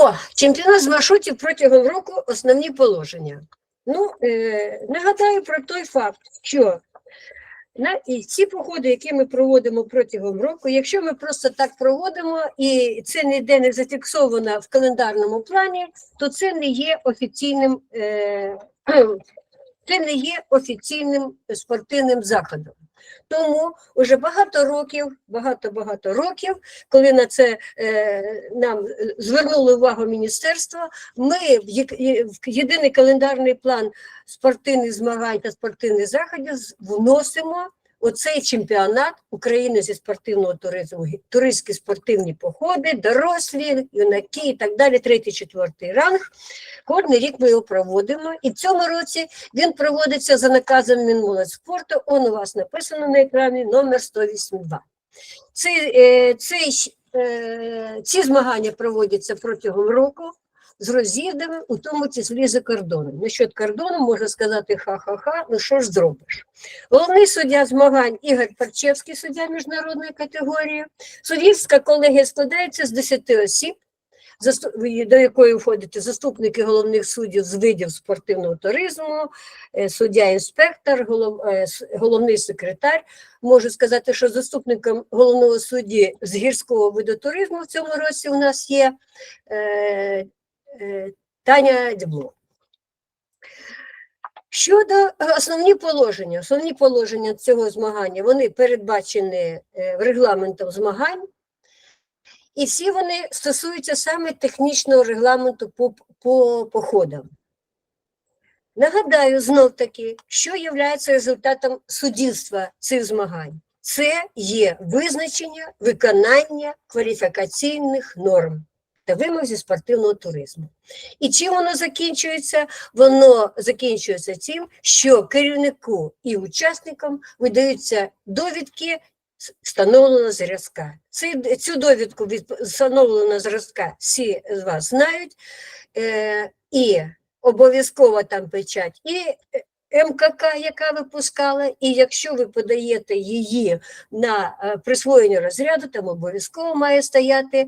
О, чемпіонат з маршрутів протягом року основні положення. Ну, е, нагадаю про той факт, що на і ці походи, які ми проводимо протягом року, якщо ми просто так проводимо, і це ніде не зафіксовано в календарному плані, то це не є офіційним, е, це не є офіційним спортивним заходом. Тому вже багато років, багато-багато років, коли на це е, нам звернули увагу міністерство, ми в єдиний календарний план спортивних змагань та спортивних заходів вносимо оцей чемпіонат України зі спортивного туризму, туристські спортивні походи, дорослі, юнаки і так далі, третій, четвертий ранг. Кожен рік ми його проводимо, і в цьому році він проводиться за наказом Мінмолодьспорту. Он у вас написано на екрані номер 182. Цей, е, цей, е, ці змагання проводяться протягом року з роз'їздами, у тому числі за кордоном. Насчет кордону можна сказати ха-ха-ха, ну що ж зробиш. Головний суддя змагань Ігор Парчевський, суддя міжнародної категорії. Суддівська колегія складається з 10 осіб, до якої входять заступники головних суддів з видів спортивного туризму, е, суддя-інспектор, е, головний секретар. Можу сказати, що заступником головного судді з гірського виду туризму в цьому році у нас є е, Таня Дябло. Щодо е, основні положення, основні положення цього змагання, вони передбачені е, регламентом змагань, і всі вони стосуються саме технічного регламенту по, по походам. Нагадаю знов таки, що є результатом суддівства цих змагань. Це є визначення виконання кваліфікаційних норм та вимог зі спортивного туризму. І чим воно закінчується? Воно закінчується тим, що керівнику і учасникам видаються довідки встановленого зразка. Цю довідку від встановленого зразка всі з вас знають, е, і обов'язково там печать і е, МКК, яка випускала, і якщо ви подаєте її на е, присвоєння розряду, там обов'язково має стояти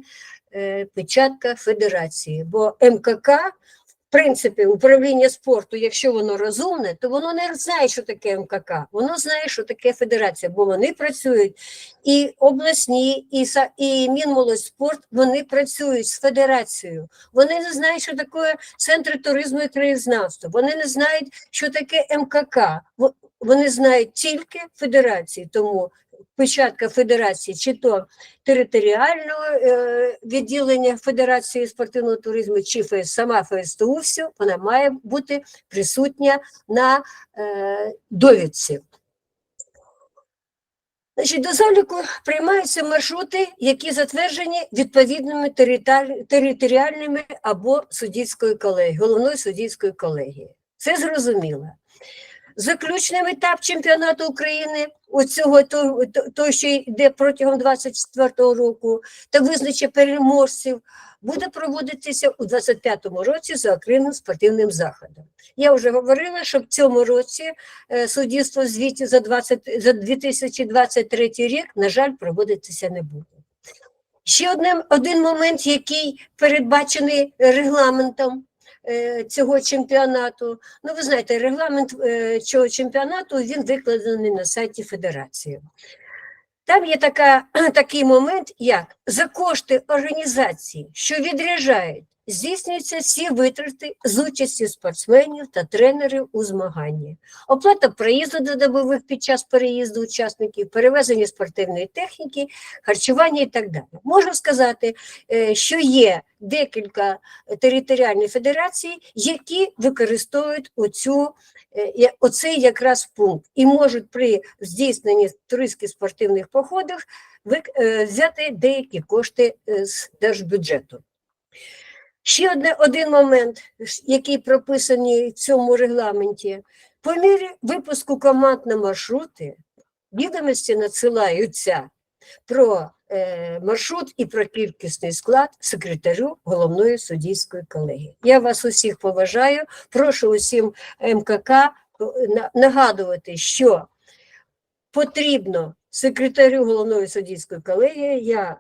печатка федерації. Бо МКК, в принципі, управління спорту, якщо воно розумне, то воно не знає, що таке МКК, воно знає, що таке федерація, бо вони працюють і обласні, і, і Мінмолодьспорт, вони працюють з федерацією. Вони не знають, що таке центри туризму і краєзнавства. Вони не знають, що таке МКК. Вони знають тільки федерації. Тому печатка федерації, чи то територіального е, відділення Федерації спортивного туризму, чи ФС, сама ФСТУ, все, вона має бути присутня на е, довідці. Значить, до заліку приймаються маршрути, які затверджені відповідними територіальними або суддівською колегією, головною суддівською колегією. Це зрозуміло. Заключний етап чемпіонату України, оцього то, то, то, що йде протягом 24 року, та визначення переможців, буде проводитися у 25-му році за окремим спортивним заходом. Я вже говорила, що в цьому році е, суддівство звіті за, 20, за 2023 рік, на жаль, проводитися не буде. Ще одним, один момент, який передбачений регламентом цього чемпіонату. Ну, ви знаєте, регламент е, цього чемпіонату він викладений на сайті Федерації. Там є така, такий момент, як за кошти організації, що відряджають, здійснюються всі витрати з участі спортсменів та тренерів у змаганні. Оплата проїзду до добових під час переїзду учасників, перевезення спортивної техніки, харчування і так далі. Можу сказати, е, що є декілька територіальних федерацій, які використовують оцю, е, оцей якраз пункт і можуть при здійсненні туристських спортивних походів е, взяти деякі кошти з держбюджету. Ще одне, один момент, який прописаний в цьому регламенті. По мірі випуску команд на маршрути відомості надсилаються про е, маршрут і про кількісний склад секретарю головної суддівської колегії. Я вас усіх поважаю. Прошу усім МКК е, нагадувати, що потрібно секретарю головної суддівської колегії. Я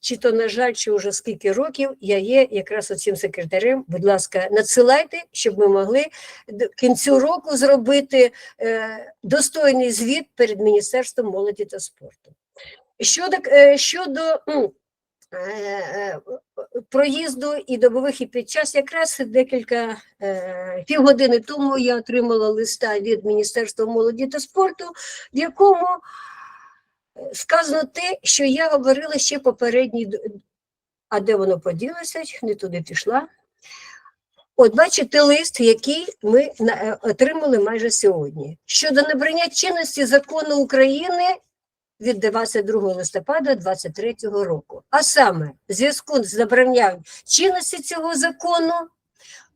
чи то, на жаль, чи вже скільки років я є якраз оцим секретарем. Будь ласка, надсилайте, щоб ми могли кінцю року зробити е, достойний звіт перед Міністерством молоді та спорту. Щодо, е, щодо е, проїзду і добових і під час, якраз декілька півгодини тому я отримала листа від Міністерства молоді та спорту, в якому сказано те, що я говорила ще попередній, а де воно поділося, не туди пішла. От бачите лист, який ми е, отримали майже сьогодні. Щодо набрання чинності закону України від 22 листопада 2023 року. А саме, в зв'язку з набранням чинності цього закону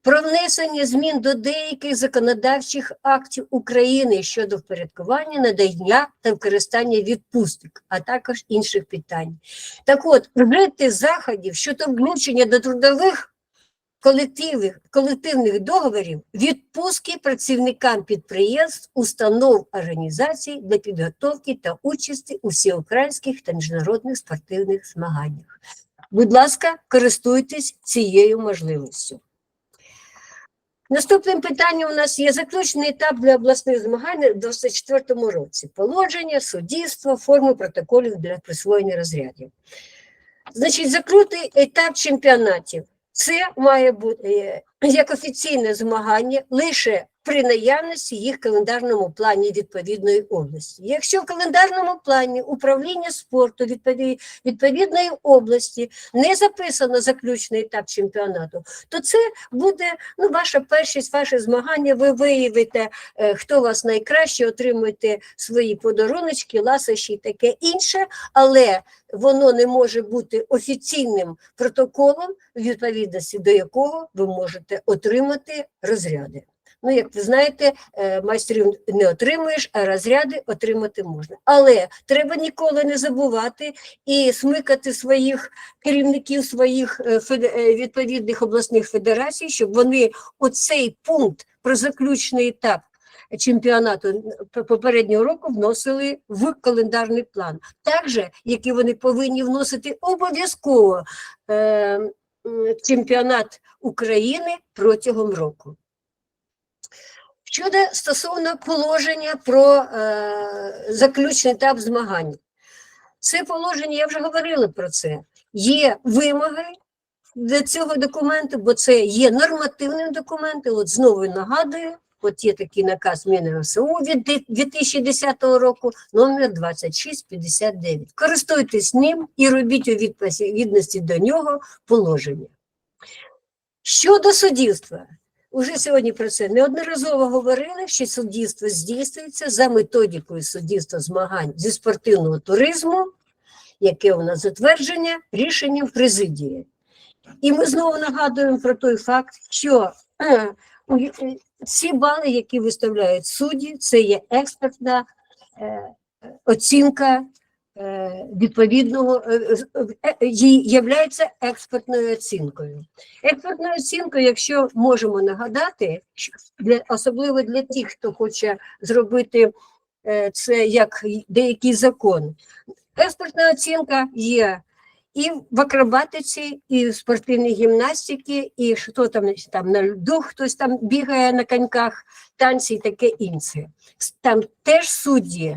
про внесення змін до деяких законодавчих актів України щодо впорядкування, надання та використання відпусток, а також інших питань. Так от, вжити заходів щодо включення до трудових колективних, колективних договорів відпустки працівникам підприємств, установ, організацій для підготовки та участі у всеукраїнських та міжнародних спортивних змаганнях. Будь ласка, користуйтесь цією можливістю. Наступним питанням у нас є заключний етап для обласних змагань у 2024 році. Положення, суддівство, форми протоколів для присвоєння розрядів. Значить, закрутий етап чемпіонатів. Це має бути е, як офіційне змагання лише при наявності їх календарному плані відповідної області. Якщо в календарному плані управління спорту відпові- відповідної області не записано заключний етап чемпіонату, то це буде ну, ваша першість, ваше змагання. Ви виявите, е, хто вас найкраще, отримуєте свої подаруночки, ласощі і таке інше, але воно не може бути офіційним протоколом, відповідності до якого ви можете отримати розряди. Ну, як ви знаєте, е, майстрів не отримуєш, а розряди отримати можна. Але треба ніколи не забувати і смикати своїх керівників своїх е, е, відповідних обласних федерацій, щоб вони оцей пункт про заключний етап чемпіонату попереднього року вносили в календарний план. Так же, як і вони повинні вносити обов'язково чемпіонат України протягом року. Щодо стосовно положення про е, заключний етап змагань. Це положення, я вже говорила про це. Є вимоги до цього документу, бо це є нормативним документом. От знову нагадую, от є такий наказ МінРСУ від 2010 року, номер 2659. Користуйтесь ним і робіть у відповідності до нього положення. Щодо суддівства, Уже сьогодні про це неодноразово говорили, що суддівство здійснюється за методикою суддівства змагань зі спортивного туризму, яке у нас затвердження рішенням президії. І ми знову нагадуємо про той факт, що у- е, ці бали, які виставляють судді, це є експертна е, оцінка відповідного, е, з- е, е, являється експертною оцінкою. Експертною оцінкою, якщо можемо нагадати, для, особливо для тих, хто хоче зробити це як деякий закон, експертна оцінка є і в акробатиці, і в спортивній гімнастиці, і хто там, там на льду, хтось там бігає на коньках, танці і таке інше. Там теж судді,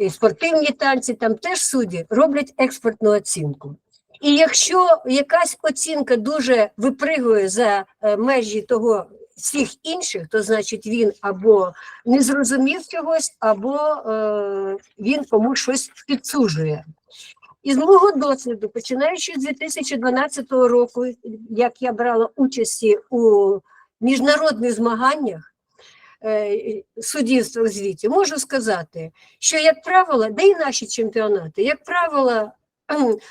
і спортивні танці, там теж судді роблять експертну оцінку. І якщо якась оцінка дуже випригує за е, межі того всіх інших, то значить він або не зрозумів чогось, або е, він комусь щось підсуджує. Із мого досвіду, починаючи з 2012 року, як я брала участі у міжнародних змаганнях, суддівства в звіті, можу сказати, що, як правило, де і наші чемпіонати, як правило,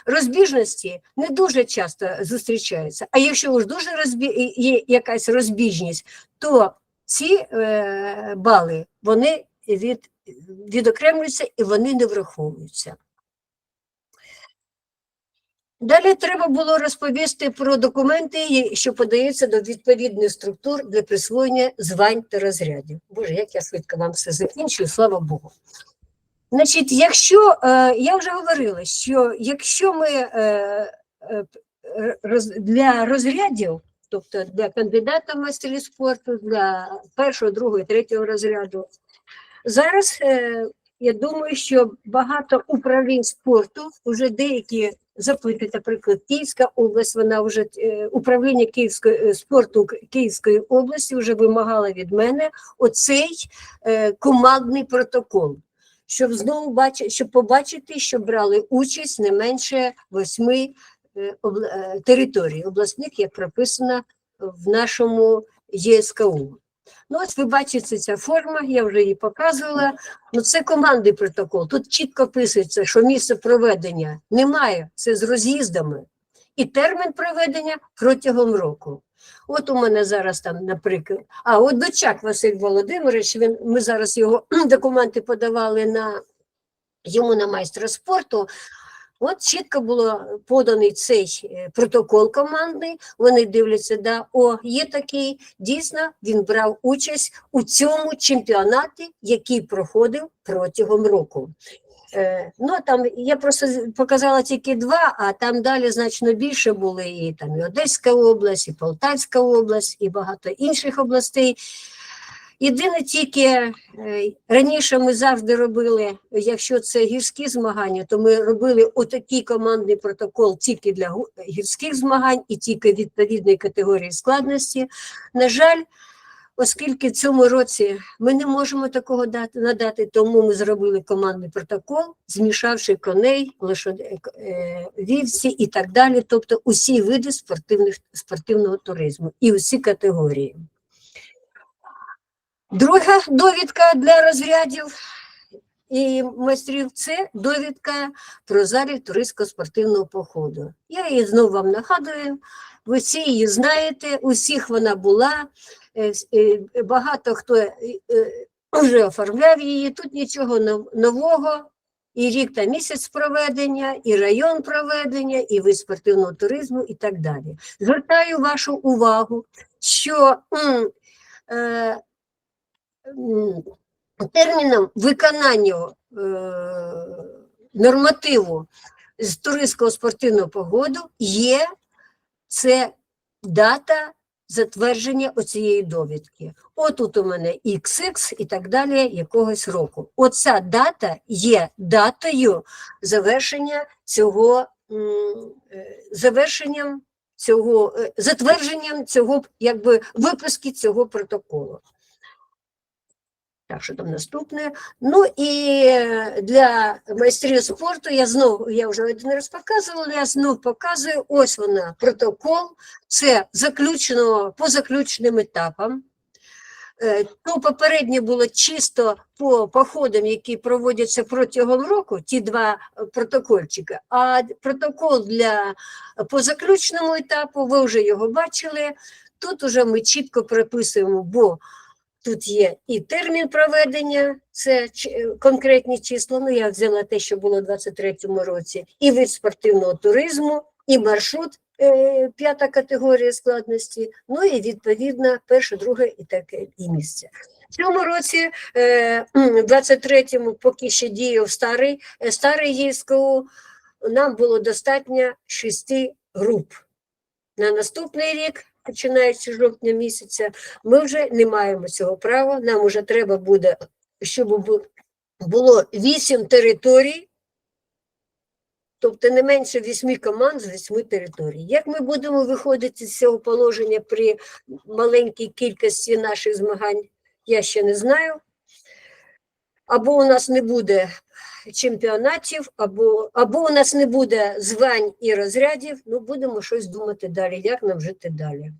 розбіжності не дуже часто зустрічаються. А якщо ж дуже розбі... є якась розбіжність, то ці е, бали вони від... відокремлюються і вони не враховуються. Далі треба було розповісти про документи, що подаються до відповідних структур для присвоєння звань та розрядів. Боже, як я швидко вам все закінчую, слава Богу. Значить, якщо е, я вже говорила, що якщо ми е, е, для розрядів, тобто для кандидата в майстері спорту, для першого, другого, третього розряду, зараз я думаю, що багато управлінь спорту вже деякі запитують, наприклад, Київська область, вона вже е, управління Київської е, спорту Київської області вже вимагала від мене оцей е, командний протокол щоб знову бачити, щоб побачити, що брали участь не менше восьми територій обласних, як прописано в нашому ЄСКУ. Ну, ось ви бачите ця форма, я вже її показувала. Ну, це командний протокол. Тут чітко писується, що місце проведення немає, це з роз'їздами. І термін проведення протягом року. От у мене зараз там, наприклад, а от Дочак Василь Володимирович, він, ми зараз його документи подавали на йому на майстра спорту. От чітко було поданий цей е, протокол командний. Вони дивляться, да, о, є такий. Дійсно, він брав участь у цьому чемпіонаті, який проходив протягом року. Е, ну там я просто показала тільки два, а там далі значно більше були і там і Одеська область, і Полтавська область, і багато інших областей. Єдине тільки е, раніше ми завжди робили, якщо це гірські змагання, то ми робили отакий командний протокол тільки для гірських змагань і тільки відповідної категорії складності. На жаль, оскільки в цьому році ми не можемо такого дати, надати, тому ми зробили командний протокол, змішавши коней, лошад... е, вівці і так далі, тобто усі види спортивних, спортивного туризму і усі категорії. Друга довідка для розрядів і майстрів це довідка про залік туристсько-спортивного походу. Я її знову вам нагадую. Ви всі її знаєте, у всіх вона була. е, е, Багато хто е, вже оформляв її. Тут нічого нового. І рік та місяць проведення, і район проведення, і вид спортивного туризму, і так далі. Звертаю вашу увагу, що терміном виконання е, нормативу з туристського спортивного погоду є це дата затвердження оцієї довідки. Отут у мене XX і так далі якогось року. Оця дата є датою завершення цього е, завершенням цього е, затвердженням цього якби випуски цього протоколу. Так, що там наступне? Ну і е, для майстрів спорту я знову, я вже один раз показувала, я знов показую, ось вона, протокол, це заключено по заключним етапам. Е, То попереднє було чисто по походам, які проводяться протягом року, ті два е, протокольчики. А протокол для по заключному етапу, ви вже його бачили. Тут уже ми чітко прописуємо, бо Тут є і термін проведення, це е, конкретні числа. Ну, я взяла те, що було у 23-му році, і вид спортивного туризму, і маршрут, е, п'ята категорія складності, ну і відповідно перше, друге і таке і місце. В цьому році, е, м, 23-му, поки ще діяв старий, старий ЄСКУ, нам було достатньо шести груп. На наступний рік, починаючи з жовтня місяця, ми вже не маємо цього права. Нам вже треба буде, щоб було вісім територій, тобто не менше вісьми команд з вісьми територій. Як ми будемо виходити з цього положення при маленькій кількості наших змагань, я ще не знаю. Або у нас не буде чемпіонатів, або, або у нас не буде звань і розрядів, ну будемо щось думати далі, як нам жити далі.